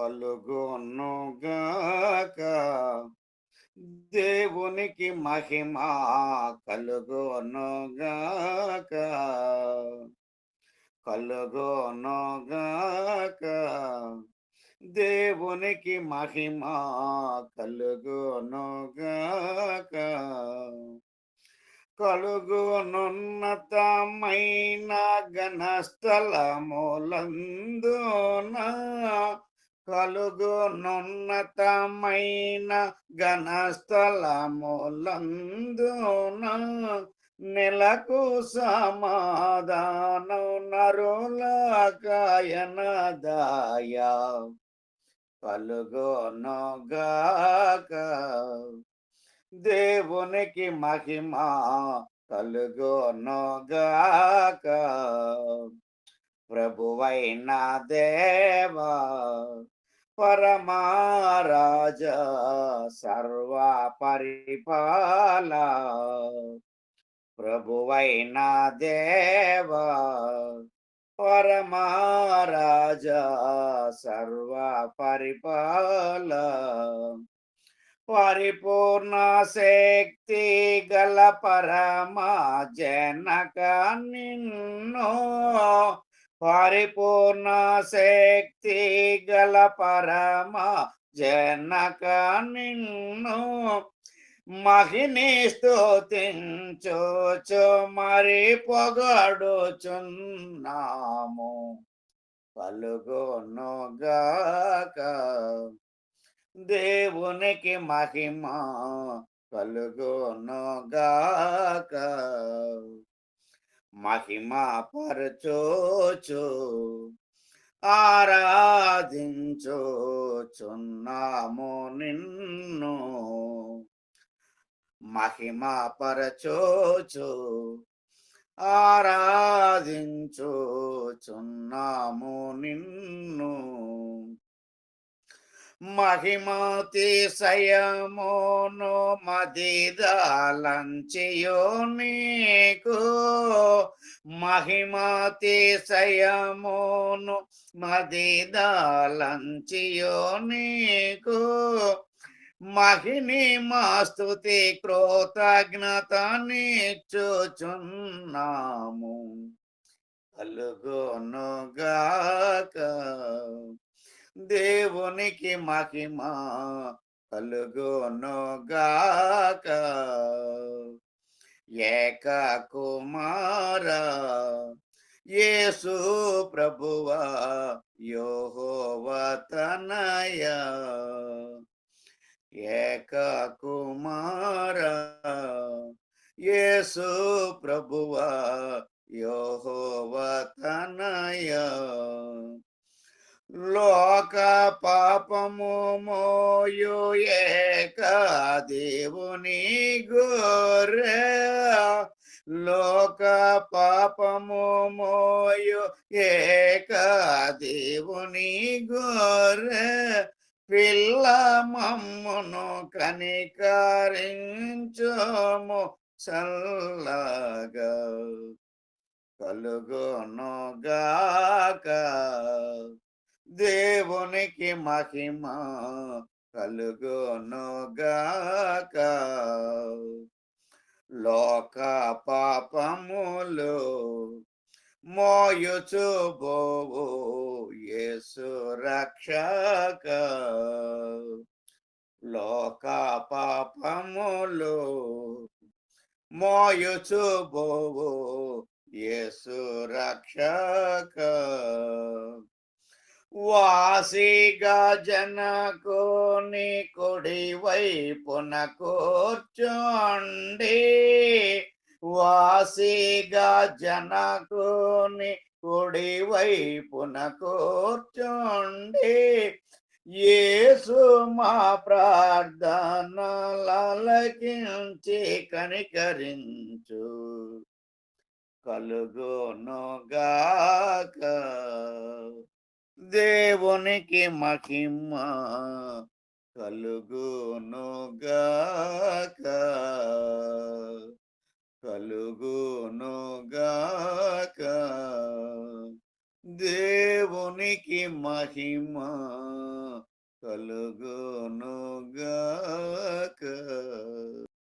కలుగునుగాక దేవునికి మహిమ కలుగునుగాక కలుగునుగాక దేవునికి మహిమ కలుగునుగాక కలుగునున్నతమైన ఘనస్థలములందున కలుగునున్నతమైన ఘనస్థలములందున నెలకు సమాధానం నరులకాయనదాయా కలుగునుగాక దేవునికి మహిమ కలుగునుగాక. ప్రభువైన దేవా పరమారాజ సర్వ పరిపాల ప్రభువైన దేవ పరమారాజ సర్వ పరిపాల పరిపూర్ణ శక్తి గల పరమా జనక నిన్నో పరిపూర్ణ శక్తి గల పరమ జనక నిన్ను మహిని స్తుతించోచు మరి పొగడుచున్నాము. కలుగునుగాక దేవునికి మహిమ కలుగునుగాక మహిమ పరచోచు ఆరాధించోచున్నాము నిన్ను. మహిమ పరచోచు ఆరాధించోచున్నాము నిన్ను. మహిమాతిశయమును మదిదాలంచియో నీకు. మహిమాతిశయమును మదిదాలంచియో నీకు. మహిని మాస్తుతి కృతజ్ఞత నిచ్చుచున్నాము అలుగోనుగాక దేవునికి మహిమ కలుగునుగాక. ఏక కుమార యేసు ప్రభువా యోహోవతనయ ఏక కుమార యేసు ప్రభువా యోహో దేవుని గోరే లోక పాపము మోయు ఏక దేవుని గోరే పిల్ల మమ్మును కనికరించము చల్లగా. కలుగునుగాక దేవునికి మహిమ కలుగునుగాక లోక పాపములు మోయుచు బోవు యేసు రక్షక. లోక పాపములు మోయుచు బోవు యేసు రక్షక. వాసిగా జనకోని కుడి వైపున కూర్చోండి. వాసిగా జనకోని కుడి వైపున కూర్చోండి. యేసు మా ప్రార్థనలకించి కనికరించు. కలుగునుగాక. దేవునికి మహిమ కలుగునుగాక. కలుగునుగాక. దేవునికి మహిమ కలుగునుగాక